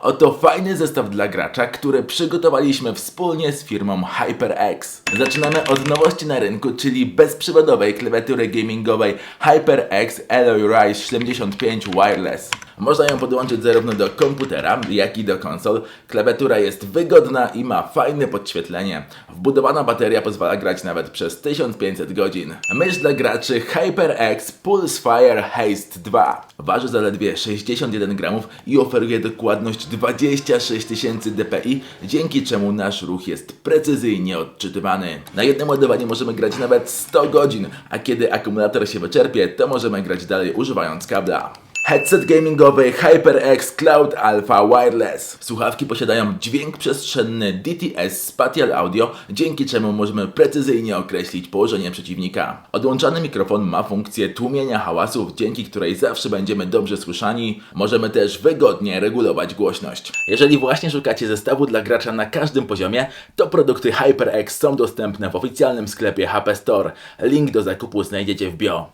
Oto fajny zestaw dla gracza, który przygotowaliśmy wspólnie z firmą HyperX. Zaczynamy od nowości na rynku, czyli bezprzewodowej klawiatury gamingowej HyperX Alloy Rise 75 Wireless. Można ją podłączyć zarówno do komputera, jak i do konsol. Klawiatura jest wygodna i ma fajne podświetlenie. Wbudowana bateria pozwala grać nawet przez 1500 godzin. Mysz dla graczy HyperX Pulsefire Haste 2. Waży zaledwie 61 gramów i oferuje dokładność 26 tysięcy dpi, dzięki czemu nasz ruch jest precyzyjnie odczytywany. Na jednym ładowaniu możemy grać nawet 100 godzin, a kiedy akumulator się wyczerpie, to możemy grać dalej używając kabla. Headset gamingowy HyperX Cloud Alpha Wireless. Słuchawki posiadają dźwięk przestrzenny DTS Spatial Audio, dzięki czemu możemy precyzyjnie określić położenie przeciwnika. Odłączany mikrofon ma funkcję tłumienia hałasów, dzięki której zawsze będziemy dobrze słyszani. Możemy też wygodnie regulować głośność. Jeżeli właśnie szukacie zestawu dla gracza na każdym poziomie, to produkty HyperX są dostępne w oficjalnym sklepie HP Store. Link do zakupu znajdziecie w bio.